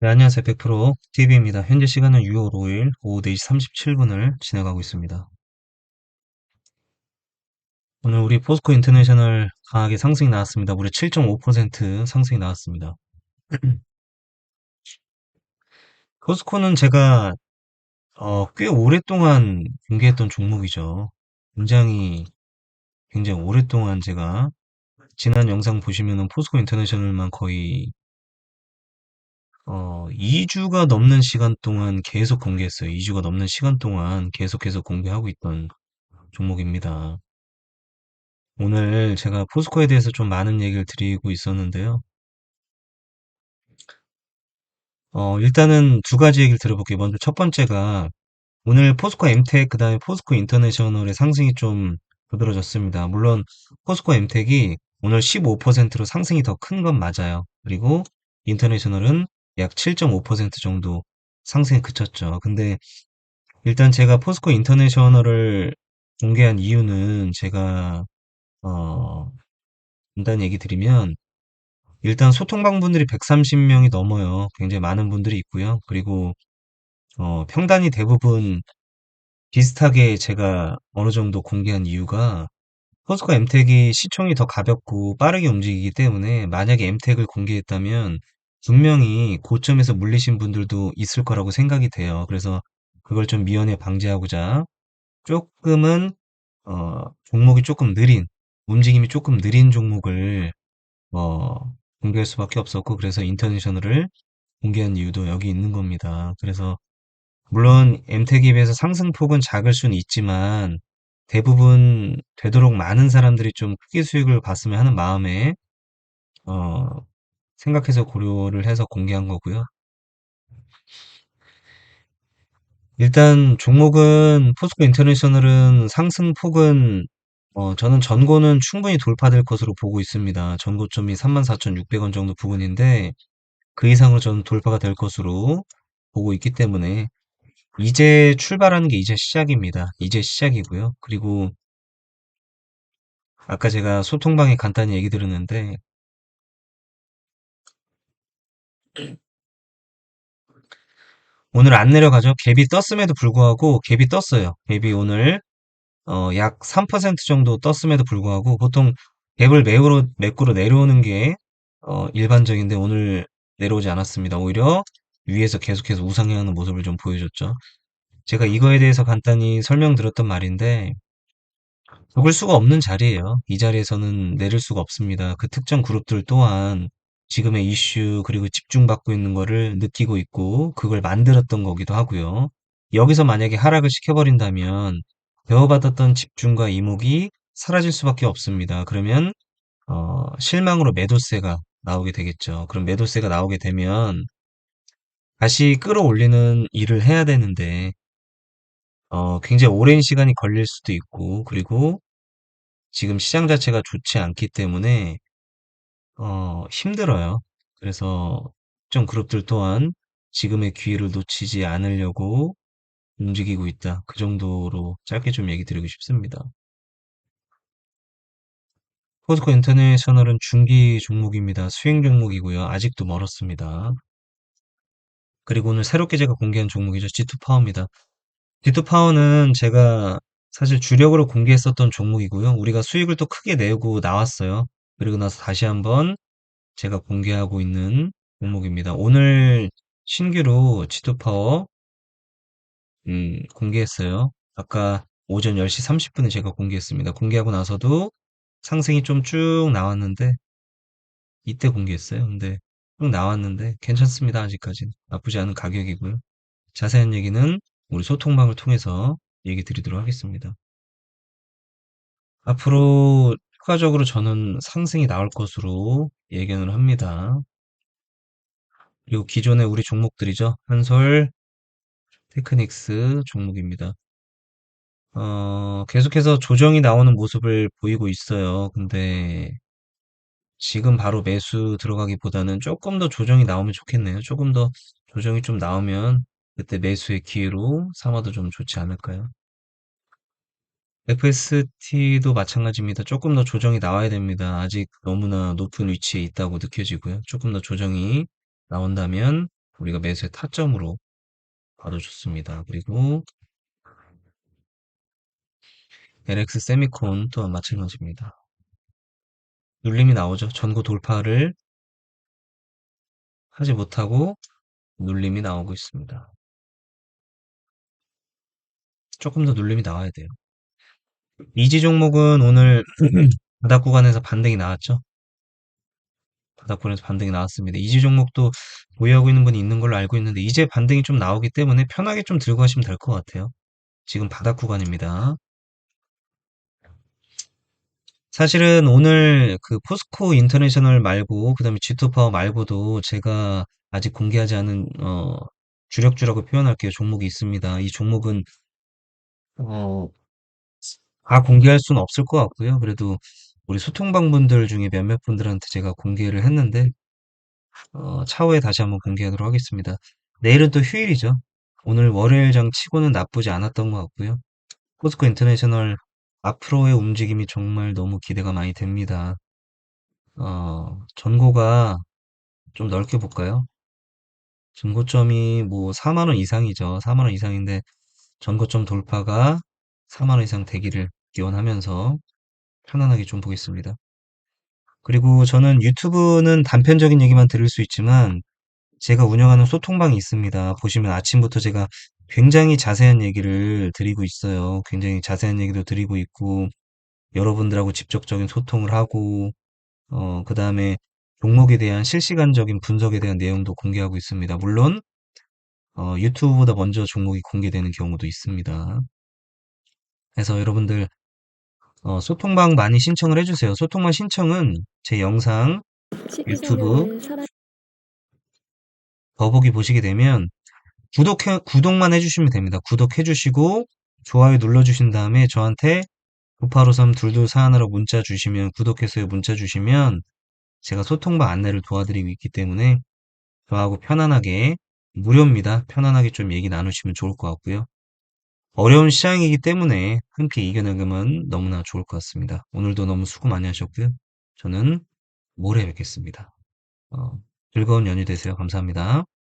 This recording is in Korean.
네, 안녕하세요. 100% TV입니다. 현재 시간은 6월 5일 오후 4시 37분을 지나가고 있습니다. 오늘 우리 포스코 인터내셔널 강하게 상승이 나왔습니다. 무려 7.5% 상승이 나왔습니다. 포스코는 제가 어, 꽤 오랫동안 공개했던 종목이죠. 굉장히 굉장히 오랫동안 제가 지난 영상 보시면은 포스코 인터내셔널만 거의 어, 2주가 넘는 시간 동안 계속 공개했어요. 2주가 넘는 시간 동안 계속해서 공개하고 있던 종목입니다. 오늘 제가 포스코에 대해서 좀 많은 얘기를 드리고 있었는데요. 어, 일단은 두 가지 얘기를 들어볼게요. 먼저 첫 번째가 오늘 포스코 엠텍, 그 다음에 포스코 인터내셔널의 상승이 좀 두드러졌습니다. 물론 포스코 엠텍이 오늘 15%로 상승이 더 큰 건 맞아요. 그리고 인터내셔널은 약 7.5% 정도 상승에 그쳤죠. 근데 일단 제가 포스코 인터내셔널을 공개한 이유는 제가 어, 간단히 얘기 드리면 일단 소통방 분들이 130명이 넘어요. 굉장히 많은 분들이 있고요. 그리고 어, 평단이 대부분 비슷하게 제가 어느 정도 공개한 이유가 포스코 엠텍이 시총이 더 가볍고 빠르게 움직이기 때문에 만약에 엠텍을 공개했다면 분명히 고점에서 물리신 분들도 있을 거라고 생각이 돼요. 그래서 그걸 좀 미연에 방지하고자 조금은 어, 종목이 조금 느린 움직임이 조금 느린 종목을 어, 공개할 수밖에 없었고 그래서 인터내셔널을 공개한 이유도 여기 있는 겁니다. 그래서 물론 엠텍에 비해서 상승폭은 작을 수는 있지만 대부분 되도록 많은 사람들이 좀 크게 수익을 봤으면 하는 마음에 어, 생각해서 고려를 해서 공개한 거고요. 일단 종목은 포스코 인터내셔널은 상승폭은 어, 저는 전고는 충분히 돌파될 것으로 보고 있습니다. 전고점이 34,600원 정도 부근인데 그 이상으로 저는 돌파가 될 것으로 보고 있기 때문에 이제 출발하는 게 이제 시작입니다. 이제 시작이고요. 그리고 아까 제가 소통방에 간단히 얘기 들었는데 오늘 안 내려가죠. 갭이 떴음에도 불구하고 갭이 떴어요. 갭이 오늘 어, 약 3% 정도 떴음에도 불구하고 보통 갭을 매우로, 매꾸로 내려오는 게 어, 일반적인데 오늘 내려오지 않았습니다. 오히려 위에서 계속해서 우상향하는 모습을 좀 보여줬죠. 제가 이거에 대해서 간단히 설명드렸던 말인데 적을 수가 없는 자리예요. 이 자리에서는 내릴 수가 없습니다. 그 특정 그룹들 또한 지금의 이슈 그리고 집중받고 있는 거를 느끼고 있고 그걸 만들었던 거기도 하고요. 여기서 만약에 하락을 시켜버린다면 배워받았던 집중과 이목이 사라질 수밖에 없습니다. 그러면 어, 실망으로 매도세가 나오게 되겠죠. 그럼 매도세가 나오게 되면 다시 끌어올리는 일을 해야 되는데 어, 굉장히 오랜 시간이 걸릴 수도 있고 그리고 지금 시장 자체가 좋지 않기 때문에 어, 힘들어요. 그래서 특정 그룹들 또한 지금의 기회를 놓치지 않으려고 움직이고 있다. 그 정도로 짧게 좀 얘기 드리고 싶습니다. 포스코 인터내셔널은 중기 종목입니다. 수행 종목이고요. 아직도 멀었습니다. 그리고 오늘 새롭게 제가 공개한 종목이죠. G2 파워입니다. G2 파워는 제가 사실 주력으로 공개했었던 종목이고요. 우리가 수익을 또 크게 내고 나왔어요. 그리고 나서 다시 한번 제가 공개하고 있는 종목입니다. 오늘 신규로 지도파워 음, 공개했어요. 아까 오전 10시 30분에 제가 공개했습니다. 공개하고 나서도 상승이 좀 쭉 나왔는데 이때 공개했어요. 근데 쭉 나왔는데 괜찮습니다. 아직까지는 나쁘지 않은 가격이고요. 자세한 얘기는 우리 소통방을 통해서 얘기 드리도록 하겠습니다. 앞으로 추가적으로 저는 상승이 나올 것으로 예견을 합니다. 그리고 기존의 우리 종목들이죠. 한솔, 테크닉스 종목입니다. 어, 계속해서 조정이 나오는 모습을 보이고 있어요. 근데 지금 바로 매수 들어가기보다는 조금 더 조정이 나오면 좋겠네요. 조금 더 조정이 좀 나오면 그때 매수의 기회로 삼아도 좀 좋지 않을까요? FST도 마찬가지입니다. 조금 더 조정이 나와야 됩니다. 아직 너무나 높은 위치에 있다고 느껴지고요. 조금 더 조정이 나온다면 우리가 매수의 타점으로 봐도 좋습니다. 그리고 LX 세미콘 또한 마찬가지입니다. 눌림이 나오죠. 전고 돌파를 하지 못하고 눌림이 나오고 있습니다. 조금 더 눌림이 나와야 돼요. 이지 종목은 오늘 바닥 구간에서 반등이 나왔죠. 바닥 구간에서 반등이 나왔습니다. 이지 종목도 보유하고 있는 분이 있는 걸로 알고 있는데 이제 반등이 좀 나오기 때문에 편하게 좀 들고 가시면 될 것 같아요. 지금 바닥 구간입니다. 사실은 오늘 그 포스코 인터내셔널 말고 그다음에 G2파워 말고도 제가 아직 공개하지 않은 어 주력주라고 표현할게요. 종목이 있습니다. 이 종목은 어 다 공개할 수는 없을 것 같고요. 그래도 우리 소통방분들 중에 몇몇 분들한테 제가 공개를 했는데 어 차후에 다시 한번 공개하도록 하겠습니다. 내일은 또 휴일이죠. 오늘 월요일장 치고는 나쁘지 않았던 것 같고요. 포스코 인터내셔널 앞으로의 움직임이 정말 너무 기대가 많이 됩니다. 어, 전고가 좀 넓게 볼까요? 전고점이 뭐 4만 원 이상이죠. 4만 원 이상인데 전고점 돌파가 4만 원 이상 되기를 기원하면서 편안하게 좀 보겠습니다. 그리고 저는 유튜브는 단편적인 얘기만 들을 수 있지만 제가 운영하는 소통방이 있습니다. 보시면 아침부터 제가 굉장히 자세한 얘기를 드리고 있어요. 굉장히 자세한 얘기도 드리고 있고 여러분들하고 직접적인 소통을 하고 어, 그 다음에 종목에 대한 실시간적인 분석에 대한 내용도 공개하고 있습니다. 물론 어, 유튜브보다 먼저 종목이 공개되는 경우도 있습니다. 그래서 여러분들 어, 소통방 많이 신청을 해주세요. 소통방 신청은 제 영상 유튜브 12성명을 살아 더보기 보시게 되면 구독해, 구독만 해주시면 됩니다. 구독해주시고 좋아요 눌러주신 다음에 저한테 9853 2241로 문자 주시면 구독해서요 문자 주시면 제가 소통방 안내를 도와드리고 있기 때문에 저하고 편안하게 무료입니다. 편안하게 좀 얘기 나누시면 좋을 것 같고요. 어려운 시장이기 때문에 함께 이겨내면 너무나 좋을 것 같습니다. 오늘도 너무 수고 많이 하셨고요. 저는 모레 뵙겠습니다. 어, 즐거운 연휴 되세요. 감사합니다.